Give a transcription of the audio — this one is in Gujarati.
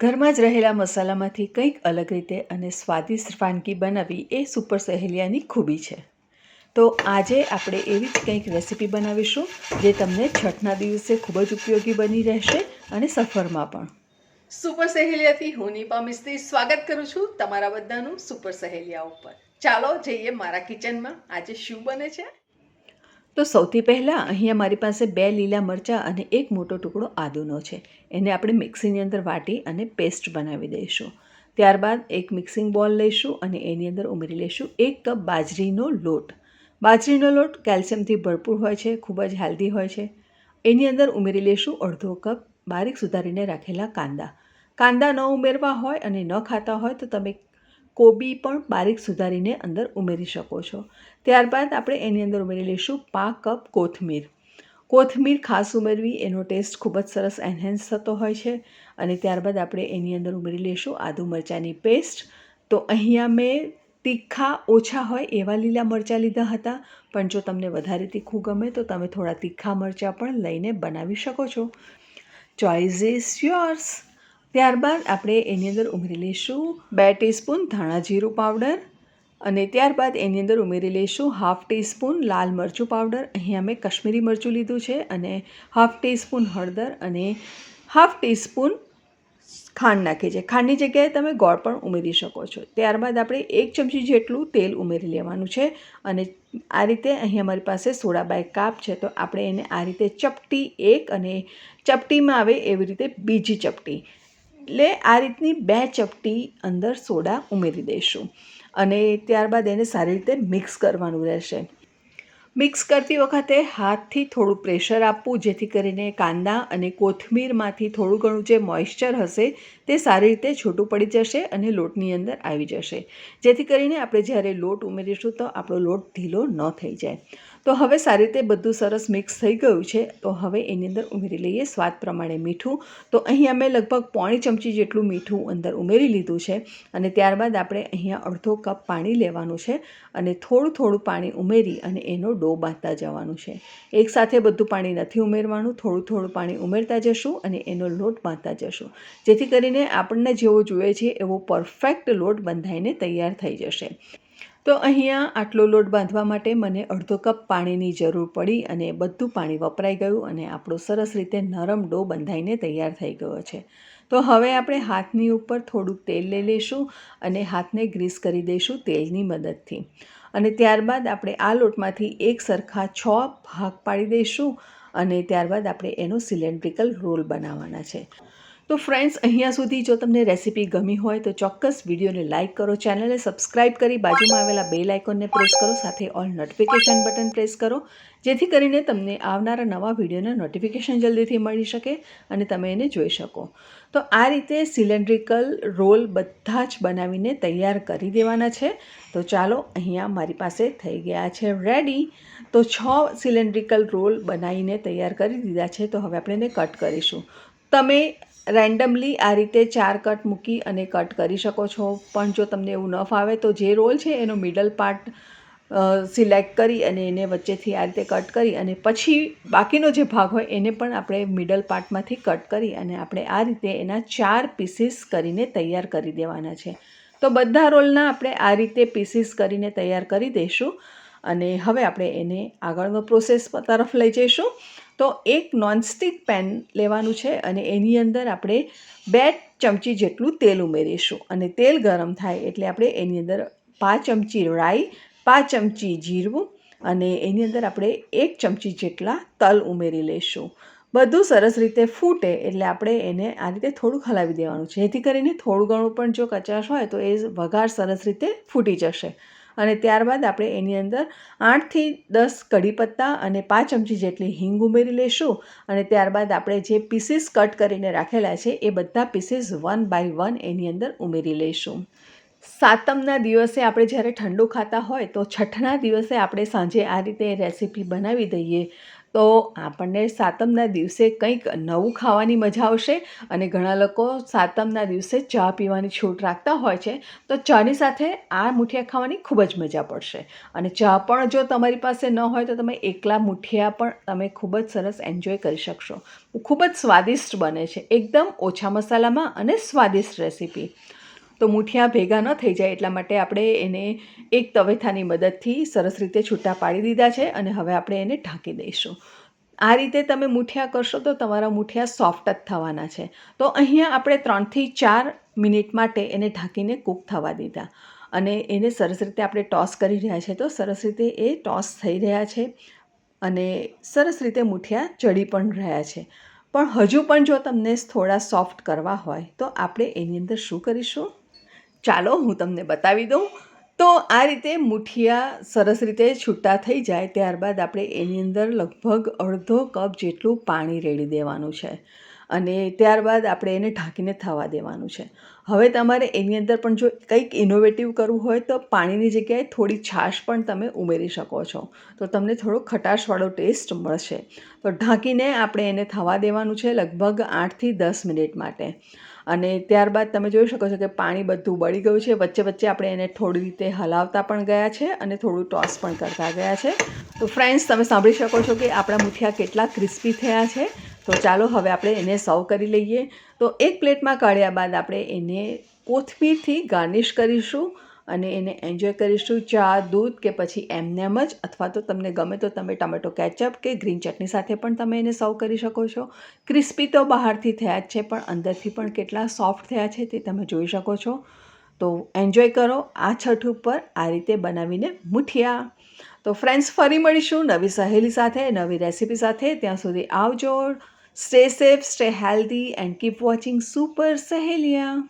ઘરમાં જ રહેલા મસાલામાંથી કંઈક અલગ રીતે અને સ્વાદિષ્ટ વાનગી બનાવવી એ સુપર સહેલિયાની ખૂબી છે. તો આજે આપણે એવી જ કંઈક રેસીપી બનાવીશું, જે તમને છઠના દિવસે ખૂબ જ ઉપયોગી બની રહેશે અને સફરમાં પણ. સુપર સહેલિયાથી હું નીપા મિસ્ત્રી સ્વાગત કરું છું તમારા બધાનું સુપર સહેલિયા ઉપર. ચાલો જઈએ મારા કિચનમાં. આજે શું બને છે? તો સૌથી પહેલાં અહીંયા મારી પાસે બે લીલા મરચાં અને એક મોટો ટુકડો આદુનો છે. એને આપણે મિક્સીની અંદર વાટી અને પેસ્ટ બનાવી દઈશું. ત્યારબાદ એક મિક્સિંગ બોલ લઈશું અને એની અંદર ઉમેરી લઈશું એક કપ બાજરીનો લોટ. બાજરીનો લોટ કેલ્શિયમથી ભરપૂર હોય છે, ખૂબ જ હેલ્ધી હોય છે. એની અંદર ઉમેરી લઈશું અડધો કપ બારીક સુધારીને રાખેલા કાંદા. કાંદા ન ઉમેરવા હોય અને ન ખાતા હોય તો તમે કોબી પણ બારીક સુધારીને અંદર ઉમેરી શકો છો. ત્યારબાદ આપણે એની અંદર ઉમેરી લઈશું પાંચ કપ કોથમીર. કોથમીર ખાસ ઉમેરવી, એનો ટેસ્ટ ખૂબ જ સરસ એન્હેન્સ થતો હોય છે. અને ત્યારબાદ આપણે એની અંદર ઉમેરી લઈશું આદુ મરચાંની પેસ્ટ તો અહીંયા મેં તીખા ઓછા હોય એવા લીલા મરચાં લીધા હતા, પણ જો તમને વધારે તીખું ગમે તો તમે થોડા તીખા મરચાં પણ લઈને બનાવી શકો છો. ચોઇસ ઇઝ યોર્સ ત્યારબાદ આપણે એની અંદર ઉમેરી લઈશું બે ટીસ્પૂન ધાણા જીરું પાવડર અને ત્યારબાદ એની અંદર ઉમેરી લઈશું હાફ ટીસ્પૂન લાલ મરચું પાવડર. અહીંયા મેં કશ્મીરી મરચું લીધું છે અને હાફ ટીસ્પૂન હળદર અને હાફ ટીસ્પૂન ખાંડ નાખી છે. ખાંડની જગ્યાએ તમે ગોળ પણ ઉમેરી શકો છો. ત્યારબાદ આપણે એક ચમચી જેટલું તેલ ઉમેરી લેવાનું છે અને આ રીતે અહીં અમારી પાસે સોડા બાય કાપ છે. તો આપણે એને આ રીતે ચપટી એક અને ચપટીમાં આવે એવી રીતે બીજી ચપટી. એટલે આ રીતની બે ચપટી અંદર સોડા ઉમેરી દઈશું. અને ત્યારબાદ એને સારી રીતે મિક્સ કરવાનું રહેશે. મિક્સ કરતી વખતે હાથથી થોડું પ્રેશર આપવું, જેથી કરીને કાંદા અને કોથમીરમાંથી થોડું ઘણું જે મોઇશ્ચર હશે તે સારી રીતે છૂટું પડી જશે અને લોટની અંદર આવી જશે. જેથી કરીને આપણે જ્યારે લોટ ઉમેરીશું તો આપણો લોટ ઢીલો ન થઈ જાય. તો હવે સારી રીતે બધું સરસ મિક્સ થઈ ગયું છે, તો હવે એની અંદર ઉમેરી લઈએ સ્વાદ પ્રમાણે મીઠું. તો અહીંયા મેં લગભગ પોણી ચમચી જેટલું મીઠું અંદર ઉમેરી લીધું છે અને ત્યારબાદ આપણે અહીંયા અડધો કપ પાણી લેવાનું છે અને થોડું થોડું પાણી ઉમેરી અને એનો ડો બાંધતા જવાનું છે. એકસાથે બધું પાણી નથી ઉમેરવાનું, થોડું થોડું પાણી ઉમેરતા જશું અને એનો લોટ બાંધતા જશું. જેથી કરીને આપણને જેવો જોઈએ છે એવો પરફેક્ટ લોટ બંધાઈને તૈયાર થઈ જશે. તો અહીંયા આટલો લોટ બાંધવા માટે મને અડધો કપ પાણીની જરૂર પડી અને બધું પાણી વપરાઈ ગયું અને આપણો સરસ રીતે નરમ ડો બંધાઈને તૈયાર થઈ ગયો છે. તો હવે આપણે હાથની ઉપર થોડુંક તેલ લઈ લઈશું અને હાથને ગ્રીસ કરી દઈશું તેલની મદદથી. અને ત્યારબાદ આપણે આ લોટમાંથી એક સરખા છ ભાગ પાડી દઈશું અને ત્યારબાદ આપણે એનો સિલિન્ડ્રિકલ રોલ બનાવવાના છે. તો ફ્રેન્ડ્સ અહીંયા સુધી જો તમને રેસીપી ગમી હોય તો ચોક્કસ વિડીયોને લાઇક કરો ચેનલને સબસ્ક્રાઇબ કરી બાજુમાં આવેલા બે લાઇકોનને પ્રેસ કરો, સાથે ઓલ નોટિફિકેશન બટન પ્રેસ કરો, જેથી કરીને તમને આવનારા નવા વિડીયોના નોટિફિકેશન જલ્દીથી મળી શકે અને તમે એને જોઈ શકો. તો આ રીતે સિલિન્ડ્રિકલ રોલ બધા જ બનાવીને તૈયાર કરી દેવાના છે. તો ચાલો અહીંયા મારી પાસે થઈ ગયા છે રેડી તો છ સિલિન્ડ્રિકલ રોલ બનાવીને તૈયાર કરી દીધા છે. તો હવે આપણે એને કટ કરીશું. તમે રેન્ડમલી આ રીતે ચાર કટ મૂકી અને કટ કરી શકો છો. પણ જો તમને એવું ન ફાવે તો જે રોલ છે એનો મિડલ પાર્ટ સિલેક્ટ કરી અને એને વચ્ચેથી આ રીતે કટ કરી અને પછી બાકીનો જે ભાગ હોય એને પણ આપણે મિડલ પાર્ટમાંથી કટ કરી અને આપણે આ રીતે એના ચાર પીસીસ કરીને તૈયાર કરી દેવાના છે. તો બધા રોલના આપણે આ રીતે પીસીસ કરીને તૈયાર કરી દઈશું અને હવે આપણે એને આગળનો પ્રોસેસ તરફ લઈ જઈશું. તો એક નોનસ્ટિક પેન લેવાનું છે અને એની અંદર આપણે બે ચમચી જેટલું તેલ ઉમેરીશું. અને તેલ ગરમ થાય એટલે આપણે એની અંદર પાંચ ચમચી રાઈ, પાંચ ચમચી જીરવું અને એની અંદર આપણે એક ચમચી જેટલા તલ ઉમેરી લઈશું. બધું સરસ રીતે ફૂટે એટલે આપણે એને આ રીતે થોડુંક હલાવી દેવાનું. છે જેથી કરીને થોડું ઘણું પણ જો કચાશ હોય તો એ વઘાર સરસ રીતે ફૂટી જશે. અને ત્યારબાદ આપણે એની અંદર આઠથી દસ કઢી પત્તા અને પાંચ ચમચી જેટલી હિંગ ઉમેરી લઈશું અને ત્યારબાદ આપણે જે પીસીસ કટ કરીને રાખેલા છે એ બધા પીસીસ વન બાય વન એની અંદર ઉમેરી લઈશું સાતમના દિવસે આપણે જ્યારે ઠંડુ ખાતા હોય તો છઠ્ઠના દિવસે આપણે સાંજે આ રીતે રેસીપી બનાવી દઈએ. તો આપણને સાતમના દિવસે કંઈક નવું ખાવાની મજા આવશે અને ઘણા લોકો સાતમના દિવસે ચા પીવાની છૂટ રાખતા હોય છે, તો ચાની સાથે આ મુઠિયા ખાવાની ખૂબ જ મજા પડશે. અને ચા પણ જો તમારી પાસે ન હોય તો તમે એકલા મુઠિયા પણ તમે ખૂબ જ સરસ એન્જોય કરી શકશો. ખૂબ જ સ્વાદિષ્ટ બને છે. એકદમ ઓછા મસાલામાં અને સ્વાદિષ્ટ રેસીપી. તો મૂઠિયા ભેગા ન થઈ જાય એટલા માટે આપણે એને એક તવેથાની મદદથી સરસ રીતે છૂટા પાડી દીધા છે અને હવે આપણે એને ઢાંકી દઈશું. આ રીતે તમે મૂઠિયા કરશો તો તમારા મૂઠિયા સોફ્ટ જ થવાના છે. તો અહીંયા આપણે ત્રણથી ચાર મિનિટ માટે એને ઢાંકીને કૂક થવા દીધા. અને એને સરસ રીતે આપણે ટોસ કરી રહ્યા છે તો સરસ રીતે એ ટોસ થઈ રહ્યા છે અને સરસ રીતે મૂઠિયા ચડી પણ રહ્યા છે. પણ હજુ પણ જો તમને થોડા સોફ્ટ કરવા હોય તો આપણે એની અંદર શું કરીશું? ચાલો હું તમને બતાવી દઉં. તો આ રીતે મુઠિયા સરસ રીતે છૂટા થઈ જાય ત્યારબાદ આપણે એની અંદર લગભગ અડધો કપ જેટલું પાણી રેડી દેવાનું છે. અને ત્યારબાદ આપણે એને ઢાંકીને થવા દેવાનું છે. હવે તમારે એની અંદર પણ જો કંઈક ઇનોવેટિવ કરવું હોય તો પાણીની જગ્યાએ થોડી છાશ પણ તમે ઉમેરી શકો છો. તો તમને થોડો ખટાશવાળો ટેસ્ટ મળશે. તો ઢાંકીને આપણે એને થવા દેવાનું છે લગભગ આઠથી દસ મિનિટ માટે. અને ત્યારબાદ તમે જોઈ શકો છો કે પાણી બધું બળી ગયું છે. વચ્ચે વચ્ચે આપણે એને થોડી રીતે હલાવતા પણ ગયા છે અને થોડું ટોસ પણ કરતા ગયા છે. તો ફ્રેન્ડ્સ તમે સાંભળી શકો છો કે આપણા મુઠિયા કેટલા ક્રિસ્પી થયા છે. તો ચાલો હવે આપણે એને સર્વ કરી લઈએ. તો એક પ્લેટમાં કાઢ્યા બાદ આપણે એને કોથમીરથી ગાર્નિશ કરીશું અને એને એન્જોય કરીશું ચા, દૂધ કે પછી એમનેમ જ અથવા તો તમને ગમે તો તમે ટમેટો કેચઅપ કે ગ્રીન ચટણી સાથે પણ તમે એને સર્વ કરી શકો છો. ક્રિસ્પી તો બહારથી થયા જ છે પણ અંદરથી પણ કેટલા સોફ્ટ થયા છે તે તમે જોઈ શકો છો. તો એન્જોય કરો આ છઠ ઉપર આ રીતે બનાવીને મુઠિયા. તો ફ્રેન્ડ્સ, ફરી મળીશું નવી સહેલી સાથે, નવી રેસીપી સાથે. ત્યાં સુધી આવજો. Stay safe, stay healthy, and keep watching Super Sahelia.